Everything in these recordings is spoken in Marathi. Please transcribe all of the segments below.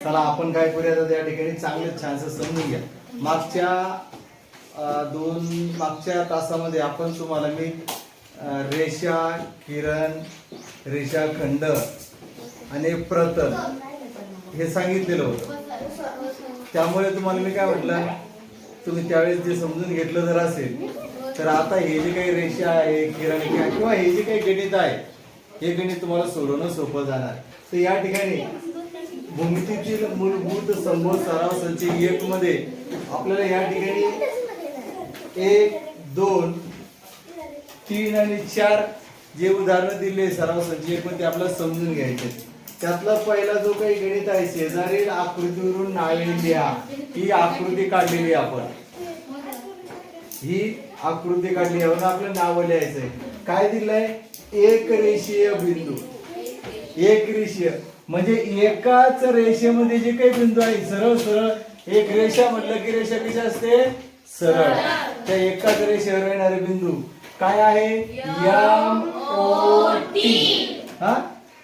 चला आपण काय करूया तर त्या ठिकाणी चांगलं छानसं समजून घ्या. मागच्या दोन मागच्या तासामध्ये आपण तुम्हाला मी रेषा किरण रेषा खंड आणि प्रतल हे सांगितलेलं होतं. त्यामुळे तुम्हाला मी काय म्हटलं तुम्ही त्यावेळेस जे समजून घेतलं जर असेल तर आता हे जे काही रेषा आहे किरण आहे किंवा हे जे काही गणित आहे हे गणित तुम्हाला सोडवणं सोपं जाणार. तर या ठिकाणी भूमितीतील मूलभूत संभव सराव संच एक मध्ये आपल्याला या ठिकाणी एक दोन तीन आणि चार जे उदाहरणं दिले सराव संच एक मध्ये आपल्याला समजून घ्यायचे. त्यातला पहिला जो काही गणित आहे शेजारील आकृतीवरून नावे लिहा ही आकृती काढलेली आपण. ही आकृती काढली आहे. आपलं नाव लिहायचंय. काय दिलंय? एक रेषीय बिंदू. एक रेषीय म्हणजे एकाच रेषेमध्ये जे काही बिंदू आहे सरळ सरळ एक रेषा म्हटलं की रेषा कशी असते? सरळ. त्या एकाच रेषेवर येणारे बिंदू काय आहे? M O T. हा?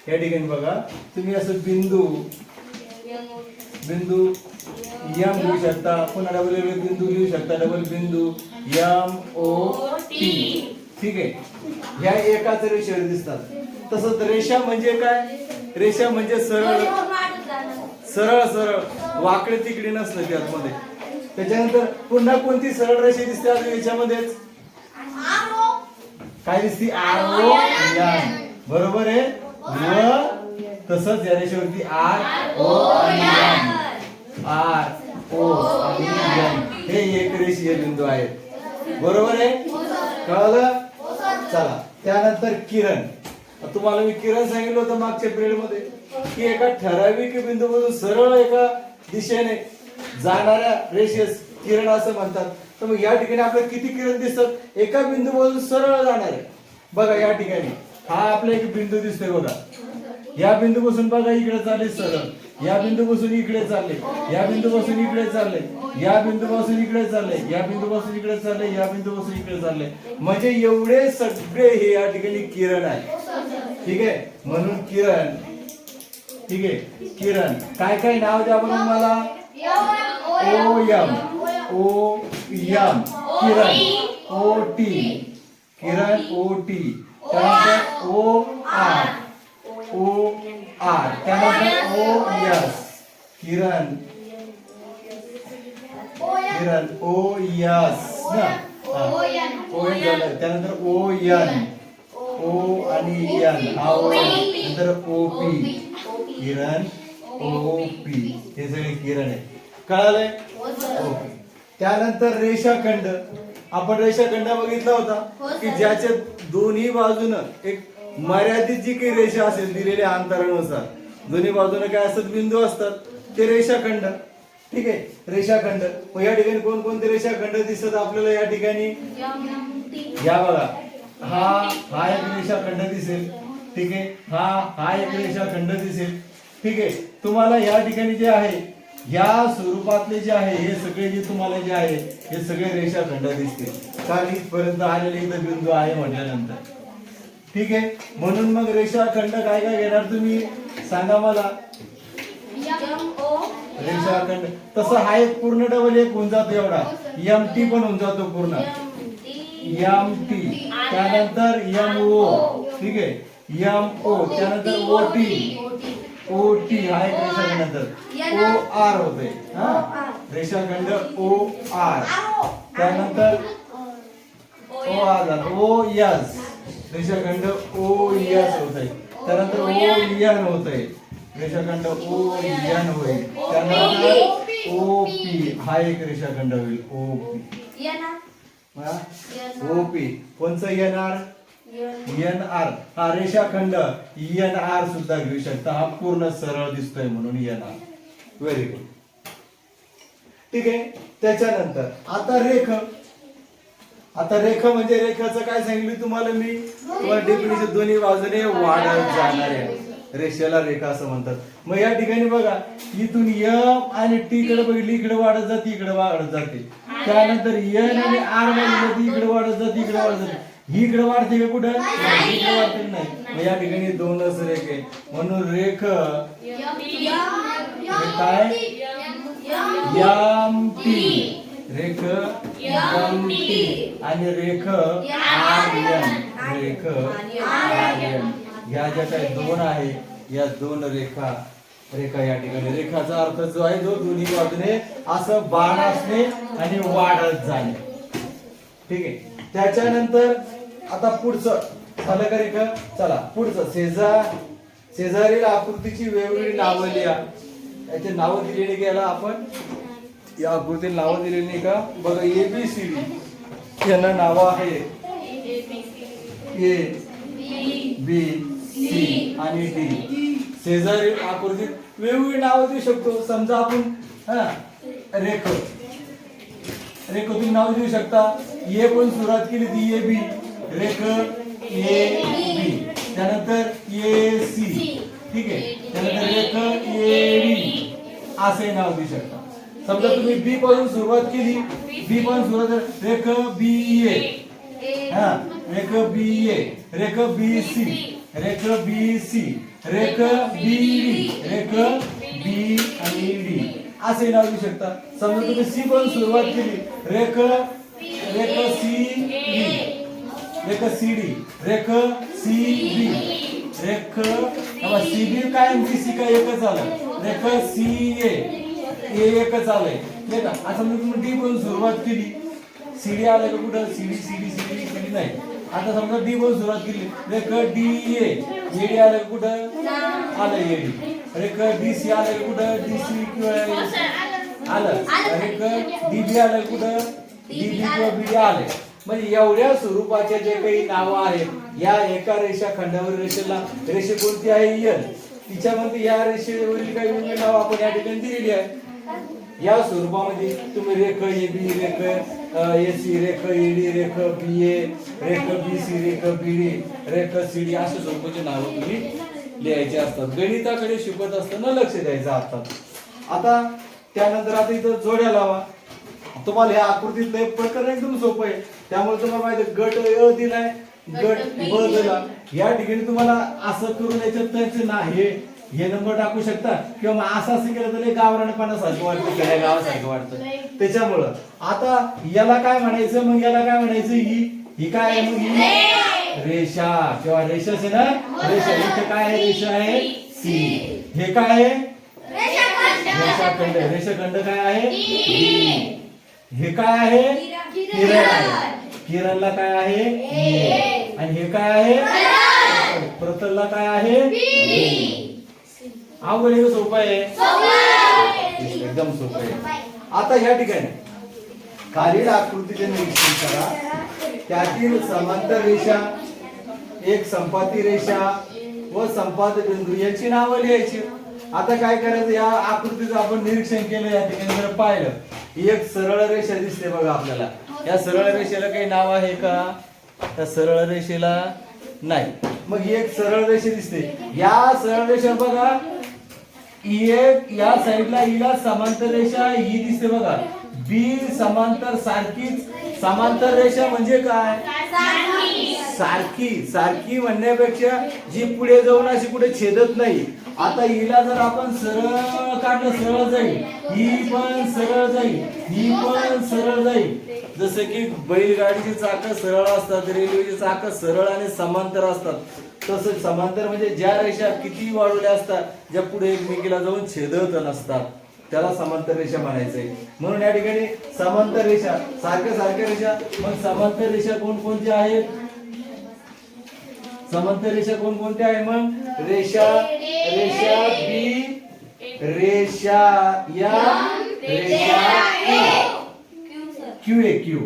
या ठिकाणी बघा. तुम्ही असं बिंदू बिंदू यम लिहू शकता. पुन्हा डबल बिंदू लिहू शकता. डबल बिंदू यम ओ टी. ठीक आहे. ह्या एकाच रेषेवर दिसतात. तसंच रेषा म्हणजे काय? रेषा म्हणजे सरळ. सरळ सरळ. वाकडे तिकडे नसतं त्यामध्ये त्याच्यानंतर पुन्हा कोणती सरळ रेषा दिसते आता याच्यामध्येच? काय दिसती? आर. ओ यन बरोबर आहे. व तसंच या रेषेवरती आर ओ आणि यन आर. ओ आणि यन हे एक रेषीय बिंदू आहेत. बरोबर आहे? कळलं? चला. त्यानंतर किरण. तुम्हाला मी किरण सांगितलं होतं मागच्या पिरियडमध्ये की एका ठराविक बिंदू मधून सरळ एका दिशेने जाणाऱ्या रेषेस किरण असं म्हणतात. तर मग या ठिकाणी आपल्याला किती किरण दिसतात? एका बिंदू मधून सरळ जाणारे. बघा या ठिकाणी. हा आपला एक बिंदू दिसतोय बघा. या बिंदूपासून बघा इकडे चालले सरळ. या बिंदूपासून इकडे चालले. या बिंदूपासून इकडे चालले. या बिंदूपासून इकडे चालले. या बिंदूपासून इकडे चालले. या बिंदूपासून इकडे चालले. म्हणजे एवढे सगळे हे या ठिकाणी किरण आहे ठीक आहे? म्हणून किरण. ठीक आहे? किरण. काय काय नाव द्या म्हणून मला? O M O M. किरण. O T. किरण ओ टी. त्यानंतर ओ आर. ओ आर त्यानंतर ओ यस किरण किरण ओ यस ना ओ एन त्यानंतर ओ एन ओ आणि एन हा ओ नंतर ओ पी किरण ओ पी हे सगळे किरण आहे कळालंय? ओके त्यानंतर रेषाखंड आपण रेषाखंड बघितला होता की ज्याच्या दोन्ही बाजूनं एक मर्यादित जी काही रेषा असेल दिलेल्या अंतरानुसार. दोन्ही बाजूने काय असतात? बिंदू असतात. ते रेषाखंड. ठीक आहे? रेषाखंड. मग या ठिकाणी कोणकोणते रेषाखंड दिसतात आपल्याला या ठिकाणी? या बघा. हा हा एक रेषाखंड दिसेल. ठीक आहे? हा हा एक रेषाखंड दिसेल. ठीक आहे? तुम्हाला या ठिकाणी जे आहे या स्वरूपातले जे आहे हे सगळे जे तुम्हाला जे आहे हे सगळे रेषाखंड दिसतील. कारण इथपर्यंत आलेले इथं बिंदू आहे म्हटल्यानंतर ठीक आहे. म्हणून मग रेषाखंड काय काय घेणार तुम्ही? सांगा मला. रेषाखंड तसं हा एक पूर्ण डबल एक होऊन जातो एवढा. एम टी पण होऊन जातो पूर्ण. एम टी त्यानंतर एम ओ ठीक आहे. एम ओ त्यानंतर ओ टी ओ टी हा एक रेषाखंड नंतर ओ आर होते हा? रेषाखंड ओ आर त्यानंतर ओ आर झाला. ओ यस रेषाखंड ओ यस होत आहे त्यानंतर ओ यन होत आहे रेषाखंड ओ यन होईल. त्यानंतर ओ पी. हा एक रेषाखंड होईल. O P. O P. कोणचं येणार? N R. हा रेषाखंड एन आर सुद्धा घेऊ शकता. हा पूर्ण सरळ दिसतोय म्हणून एन आर व्हेरी गुड ठीक आहे? त्याच्यानंतर आता रेख आता रेख म्हणजे रेखाचं काय सांगितलं तुम्हाला मी? तुम्हाला डेफिनेशन दोन्ही बाजूने वाढत जाणाऱ्या रेषेला रेखा असं म्हणतात. मग या ठिकाणी बघा इथून यम आणि टी कडे बघितली इकडे वाढत जाते इकडे वाढत जाते. त्यानंतर एन आणि आर बघितलं इकडे वाढत जाते इकडे वाढत जाते. ही इकडे वाढते का कुठं? इकडे वाढते नाही? मग या ठिकाणी दोनच रेख आहे म्हणून रेख काय? M T. रेख आणि रेख आर्यन. रेख आर्यन. ह्या ज्या काही दोन आहे या दोन रेखा रेखा या ठिकाणी. रेखाचा अर्थ जो आहे जो दोन्ही बाजूने असं बाण असणे आणि वाढत जाणे. ठीक आहे? त्याच्यानंतर आता पुढचं. झालं का रेखा? चला पुढचं. शेजार शेजारील आकृतीची वेगवेगळी नावं लिहा. याचे नावं दिलेली गेला आपण. या आकृतीला नावं दिलेली नाही का? बघा ए बी सी डी यांना नावं आहे. ए बी सी आणि डी शेजारी आकृतीत वेगवेगळी नावं देऊ शकतो. समजा आपण हा रेख. रेख तुम्ही नाव देऊ शकता. ए पण सुरुवात केली ती ए बी रेख ए बी त्यानंतर ए सी ठीक आहे? त्यानंतर रेख ए डी असे नाव देऊ शकता. समजा तुम्ही बी पासून सुरुवात केली बी पासून सुरुवात रेख बी ए हा रेख बी ए रेख बी सी रेख बी सी रेख बी डी रेख बी आणि डी असे नाव घेऊ शकता. समजा तुम्ही सी पासून सुरुवात केली. रेख रेख सी डी रेख सी डी रेख सी डी रेख सी बी काय सी सी काय एकच आलं. रेख सी ए ए एकच आलंय. नाही का? आता समजा तुम्ही डी पासून सुरुवात केली. सीडी आलं का कुठं? सीडी सीडी सीडी सीडी नाही. आता समजा डी पासून सुरुवात केली. रेख डी ए एडी आलं का कुठं? आलं एडी रेख डी सी आलं का कुठं? डी सी किंवा आलं. रेख डी बी आलं कुठं? डी बी किंवा बी आले. म्हणजे एवढ्या स्वरूपाच्या जे काही नावं आहेत या एका रेषा खंडावरील रेषेला रेषे कोणती आहे? यल तिच्यामध्ये या रेषेवरील काही नाव आपण या ठिकाणी दिलेली आहे या स्वरूपामध्ये तुम्ही रेख ए बी रेख ए सी रेख ए डी रेख बी ए रेख बी सी रेख बी डी रेख सी डी अशा स्वरूपाची नावं तुम्ही लिहायची असतात. गणिताकडे शिकत असताना लक्ष द्यायचं असतात. आता त्यानंतर आता इथं जोड्या लावा. तुम्हाला या आकृतीतलं एक प्रकरण एकदम सोपं आहे. त्यामुळे तुम्हाला माहिती गट अ दिलाय गट ब दिला. या ठिकाणी तुम्हाला असं करून याच्यात त्याचं नाही हे नंबर टाकू शकता? किंवा मग असं असं केलं तर गावरानपणासारखं वाटतं खेड्या गावासारखं वाटतं त्याच्यामुळं. आता याला काय म्हणायचं? मग याला काय म्हणायचं? ही ही काय आहे? मग ही रेषा. किंवा रेषाच आहे ना? रेषा. इथे काय आहे? रेषा आहे सी हे काय आहे? रेषाखंड. रेषाखंड काय आहे. हे काय आहे? किरण. आहे किरणला काय आहे. आणि हे काय आहे? प्रतलला काय आहे? अवघड आहे. सोपं आहे. एकदम सोपं आहे. आता ह्या ठिकाणी. खालील आकृतीचे निरीक्षण करा. त्यातील समांतर रेषा एक संपाती रेषा व संपात बिंदू याची नावं लिहायची. आता काय करायचं? या आकृतीचं आपण निरीक्षण केलं या ठिकाणी जर पाहिलं एक सरळ रेषा दिसते बघा आपल्याला. या सरळ रेषेला काही नाव आहे का? त्या सरळ रेषेला नाही. मग ही एक सरळ रेषा दिसते. या सरळ रेषा बघा. ही एक या साईडला हिला समांतर रेषा ही दिसते बघा. बी समांतर सारखीच समांतर रेषा म्हणजे काय? सारखी. सारखी म्हणण्यापेक्षा जी पुढे जाऊन अशी कुठे छेदत नाही. आता हिला जर आपण सरळ काढलं सरळ जाईल. ही पण सरळ जाईल. ही पण सरळ जाईल. जसं की बैलगाडीची चाक सरळ असतात रेल्वेची चाक सरळ आणि समांतर असतात. तसंच समांतर म्हणजे ज्या रेषा किती वाढवल्या असतात ज्या पुढे एकमेकीला जाऊन छेदत नसतात त्याला समांतर रेषा म्हणायचंय. म्हणून या ठिकाणी समांतर रेषा सारख्या सारख्या रेषा मग समांतर रेषा कोणकोणत्या आहेत? समांतर रेषा कोणकोणत्या आहे? मग रेषा रेषा बी रेषा या रेषा क्यू ए क्यू.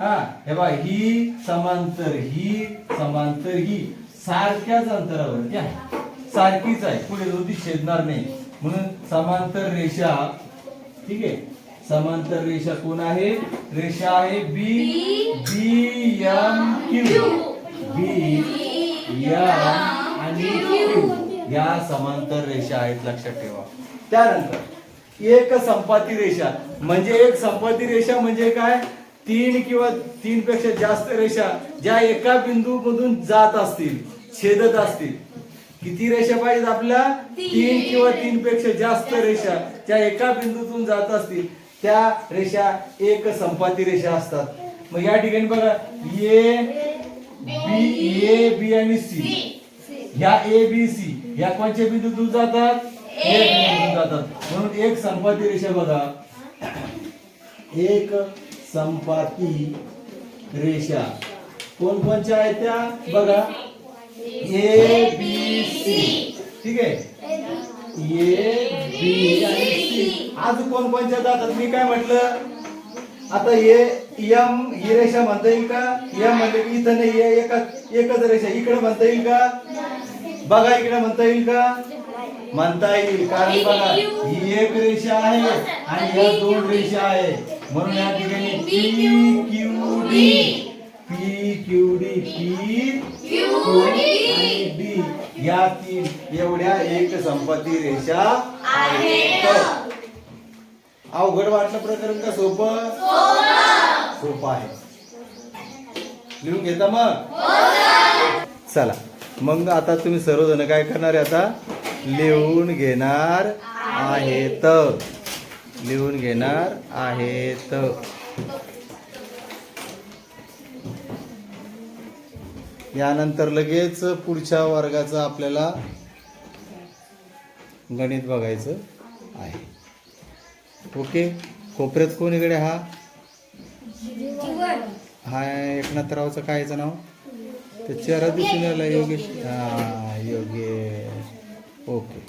हा हे बा ही समांतर ही समांतर ही. सारख्याच अंतरावर त्या सारखीच आहे. पुढे दोन्ही छेदणार नाही. म्हणून समांतर रेषा ठीक आहे? समांतर रेषा कोण आहे? रेषा आहे B B M Q B M आणि क्यू या समांतर रेषा आहेत लक्षात ठेवा. त्यानंतर एक संपाती रेषा. म्हणजे एक संपाती रेषा म्हणजे काय? तीन किंवा तीन पेक्षा जास्त रेषा ज्या एका बिंदू मधून जात असतील. छेदत असतील. किती रेषा पाहिजेत आपल्या तीन. किंवा तीन पेक्षा जास्त रेषा ज्या एका बिंदूतून जात असतील त्या रेषा एक संपाती रेषा असतात. मग या ठिकाणी बघा ए बी ए बी आणि सी. ह्या ए बी सी ह्या कोणत्या बिंदूतून जातात? एक बिंदूतून जातात. म्हणून एक संपाती रेषा बघा. एक संपाती रेषा. कोण कोणच्या आहेत त्या? बघा. ए बी सी ठीक आहे? ए बी आणि सी आज कोण कोणच्या जातात? मी काय म्हटलं? आता हे यम ही रेषा म्हणता येईल का? यम म्हणले की इथं नाही एकच एकच रेषा. इकडे म्हणता येईल का? बघा इकडे म्हणता येईल का? म्हणता येईल. कारण बघा ही एक रेषा आहे आणि या दोन रेषा आहे. म्हणून या ठिकाणी P Q D P Q D P Q आणि डी या तीन एवढ्या एक संपत्ती रेषा आहेत अवघड वाटलं प्रकरण का सोपं? सोपं आहे. लिहून घेता मग? चला. मग आता तुम्ही सर्वजण काय करणार आहे आता? लिहून घेणार आहेत. लिहून घेणार आहेत. यानंतर लगेच पुढच्या वर्गाचं आपल्याला गणित बघायचं आहे. ओके? कोपऱ्यात कोण इकडे हा? हा एकनाथरावचं काय याचं नाव? ते चेहरा दिसून आला योगेश. हा योगेश. ओके.